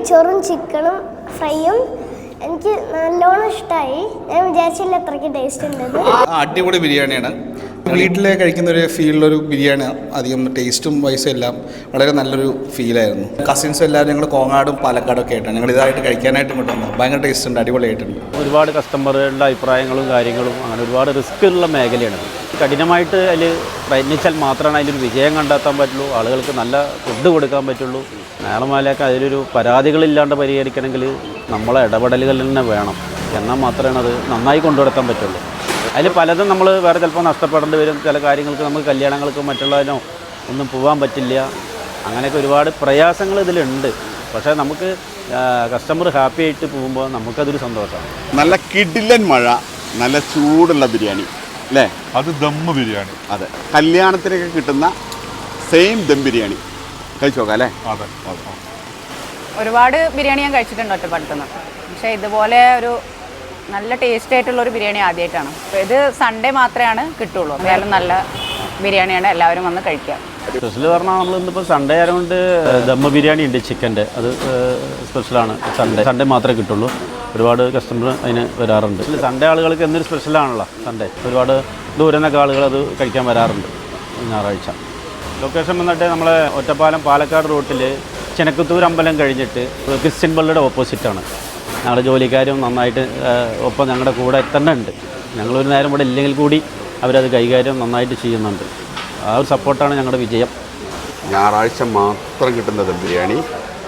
നെയ്ച്ചോറും ചിക്കനും ഫ്രൈയും എനിക്ക് നല്ലോണം ഇഷ്ടമായി ഞാൻ വിചാരിച്ചില്ല അത്രയ്ക്ക് ടേസ്റ്റ് ഉണ്ടെന്ന് അടിപൊളി ബിരിയാണിയാണ്. വീട്ടിലെ കഴിക്കുന്ന ഒരു ഫീലിലൊരു ബിരിയാണി അധികം ടേസ്റ്റും വയസ്സും എല്ലാം വളരെ നല്ലൊരു ഫീലായിരുന്നു കസിൻസും എല്ലാവരും ഞങ്ങൾ കോങ്ങാടും പാലക്കാടും ഒക്കെ ആയിട്ടാണ്. ഞങ്ങൾ ഇതായിട്ട് കഴിക്കാനായിട്ട് ഇങ്ങോട്ട് വന്നത് ഭയങ്കര ടേസ്റ്റ് ഉണ്ട് അടിപൊളിയായിട്ടുണ്ട്. ഒരുപാട് കസ്റ്റമറുകളുടെ അഭിപ്രായങ്ങളും കാര്യങ്ങളും അങ്ങനെ ഒരുപാട് റിസ്ക് ഉള്ള മേഖലയാണ്. കഠിനമായിട്ട് അതിൽ പ്രയത്നിച്ചാൽ മാത്രമാണ് അതിലൊരു വിജയം കണ്ടെത്താൻ പറ്റുള്ളൂ. ആളുകൾക്ക് നല്ല ഫുഡ് കൊടുക്കാൻ പറ്റുള്ളൂ. നേളമാലയൊക്കെ അതിലൊരു പരാതികളില്ലാണ്ട് പരിഹരിക്കണമെങ്കിൽ നമ്മളെ ഇടപെടലുകൾ തന്നെ വേണം. എന്നാൽ മാത്രമേ അത് നന്നായി കൊണ്ടുവരുത്താൻ പറ്റുള്ളൂ. അതിൽ പലതും നമ്മൾ വേറെ ചിലപ്പോൾ നഷ്ടപ്പെടേണ്ടി വരും. ചില കാര്യങ്ങൾക്ക് നമുക്ക് കല്യാണങ്ങൾക്കും മറ്റുള്ളതിനോ ഒന്നും പോകാൻ പറ്റില്ല. അങ്ങനെയൊക്കെ ഒരുപാട് പ്രയാസങ്ങൾ ഇതിലുണ്ട്. പക്ഷേ നമുക്ക് കസ്റ്റമർ ഹാപ്പി ആയിട്ട് പോകുമ്പോൾ നമുക്കതൊരു സന്തോഷമാണ്. നല്ല കിടിലൻ മഴ നല്ല ചൂടുള്ള ബിരിയാണി അല്ലേ? അത് ദം ബിരിയാണി. അതെ. കല്യാണത്തിനൊക്കെ കിട്ടുന്ന സെയിം ദം ബിരിയാണി. കഴിച്ചു നോക്കാം അല്ലേ അതെ. അതെ ഒരുപാട് ബിരിയാണി ഞാൻ കഴിച്ചിട്ടുണ്ട് ഒറ്റപ്പാലത്തുനിന്ന് പക്ഷേ ഇതുപോലെ ഒരു നല്ല ടേസ്റ്റ് ആയിട്ടുള്ള ഒരു ബിരിയാണി ആദ്യമായിട്ടാണ് അപ്പോൾ ഇത് സൺഡേ മാത്രമാണ് കിട്ടുള്ളൂ. എന്തായാലും നല്ല ബിരിയാണിയാണ് എല്ലാവരും വന്ന് കഴിക്കുക. സ്പെഷ്യൽ പറഞ്ഞാൽ നമ്മൾ ഇന്നിപ്പോൾ സൺഡേ ആയതുകൊണ്ട് ദമ്മ ബിരിയാണി ഉണ്ട് ചിക്കന്റെ അത് സ്പെഷ്യലാണ് സൺഡേ സൺഡേ മാത്രമേ കിട്ടുള്ളൂ. ഒരുപാട് കസ്റ്റമർ അതിന് വരാറുണ്ട്. സൺഡേ ആളുകൾക്ക് എന്നൊരു സ്പെഷ്യലാണല്ലോ സൺഡേ ഒരുപാട് ദൂരെ നിന്നൊക്കെ ആളുകൾ അത് കഴിക്കാൻ വരാറുണ്ട് ഞായറാഴ്ച. ലൊക്കേഷൻ വന്നിട്ട് നമ്മൾ ഒറ്റപ്പാലം പാലക്കാട് റൂട്ടിൽ ചെനക്കത്തൂർ അമ്പലം കഴിഞ്ഞിട്ട് ക്രിസ്ത്യൻ പള്ളിയുടെ ഓപ്പോസിറ്റാണ് ഞങ്ങളുടെ ജോലിക്കാരും നന്നായിട്ട് ഒപ്പം ഞങ്ങളുടെ കൂടെ എത്തേണ്ടതുണ്ട് ഞങ്ങളൊരു നേരം ഇവിടെ ഇല്ലെങ്കിൽ കൂടി അവരത് കൈകാര്യം നന്നായിട്ട് ചെയ്യുന്നുണ്ട്. ആ ഒരു സപ്പോർട്ടാണ് ഞങ്ങളുടെ വിജയം. ഞായറാഴ്ച മാത്രം കിട്ടുന്ന ദം ബിരിയാണി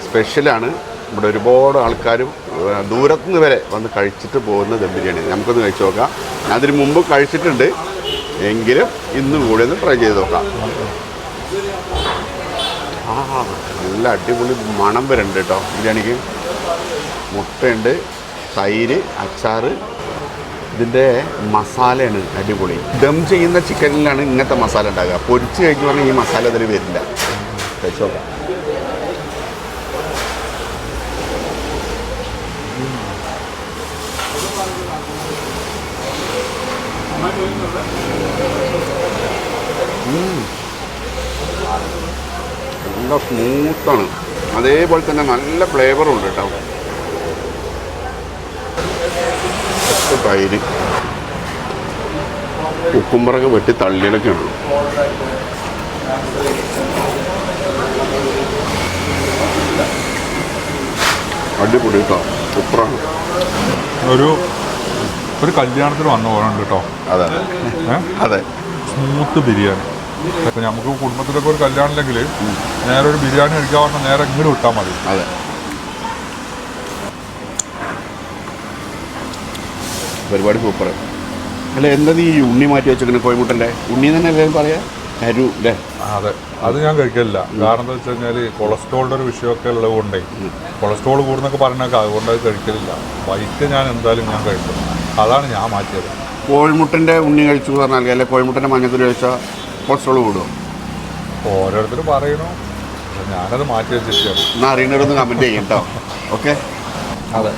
സ്പെഷ്യലാണ് ഇവിടെ ഒരുപാട് ആൾക്കാരും ദൂരത്തുനിന്ന് വരെ വന്ന് കഴിച്ചിട്ട് പോകുന്ന ദം ബിരിയാണി നമുക്കൊന്ന് കഴിച്ചു നോക്കാം. അതിന് മുമ്പ് കഴിച്ചിട്ടുണ്ട്. എങ്കിലും ഇന്ന് കൂടി ഒന്ന് ട്രൈ ചെയ്ത് നോക്കാം. ആ നല്ല അടിപൊളി മണം വരുന്നുണ്ട് കേട്ടോ ബിരിയാണിക്ക്. മുട്ടയുണ്ട് തൈര് അച്ചാറ്. ഇതിന്റെ മസാലയാണ് അടിപൊളി. ദം ചെയ്യുന്ന ചിക്കനിലാണ് ഇങ്ങനത്തെ മസാല ഉണ്ടാകുക പൊരിച്ച് കഴിക്കുവാണെങ്കിൽ ഈ മസാല ഇതിൽ വരില്ല. കഴിച്ചു. നല്ല സ്മൂത്താണ്. അതേപോലെ തന്നെ നല്ല ഫ്ലേവറും ഉണ്ട് കേട്ടോ തൈര്. ഉക്കുമ്പറൊക്കെ വെട്ടി തള്ളിയിലൊക്കെ ഉണ്ട് അടിപൊളി കേട്ടോ സൂപ്പറാണ്. ഒരു ഒരു കല്യാണത്തിന് വന്ന പോലെ ഉണ്ട് കേട്ടോ അതെ. അതെ. സ്മൂത്ത് ബിരിയാണി. ഇപ്പൊ നമുക്ക് കുടുംബത്തിലൊക്കെ ഒരു കല്യാണം ഉണ്ടെങ്കിൽ നേരെ ഒരു ബിരിയാണി കഴിക്കാൻ പറഞ്ഞാൽ നേരെ ഇങ്ങോട്ട് വിട്ടാൽ മതി. അതെ. പരിപാടി സൂപ്പർ അല്ല എന്താ നീ ഉണ്ണി മാറ്റി വെച്ചിരിക്കുന്നത് കോഴിമുട്ടന്റെ? ഉണ്ണി തന്നെ എല്ലാവരും പറയാ? കരു അല്ലേ അതെ. അത് ഞാൻ കഴിക്കലില്ല. കാരണം എന്താ വെച്ച് കഴിഞ്ഞാൽ കൊളസ്ട്രോളിന്റെ ഒരു വിഷയമൊക്കെ ഉള്ളതുകൊണ്ട് കൊളസ്ട്രോൾ കൂടുന്നൊക്കെ പറഞ്ഞൊക്കെ അതുകൊണ്ട് അത് കഴിക്കലില്ല. വൈറ്റ് ഞാൻ എന്തായാലും ഞാൻ കഴിക്കും. അതാണ് ഞാൻ മാറ്റിയത്. കോഴിമുട്ടന്റെ ഉണ്ണി കഴിച്ചു പറഞ്ഞാൽ അല്ലെ കോഴിമുട്ടന്റെ മഞ്ഞക്കുരു കഴിച്ചാൽ കൊളസ്ട്രോൾ കൂടുമോ ഓരോരുത്തർ പറയണു ഞാനത് മാറ്റി വെച്ചിരിക്കുകയാണ്. എന്നാൽ അറിയുന്നവരൊന്ന് കമന്റ് ചെയ്യും കേട്ടോ ഓക്കെ അതെ.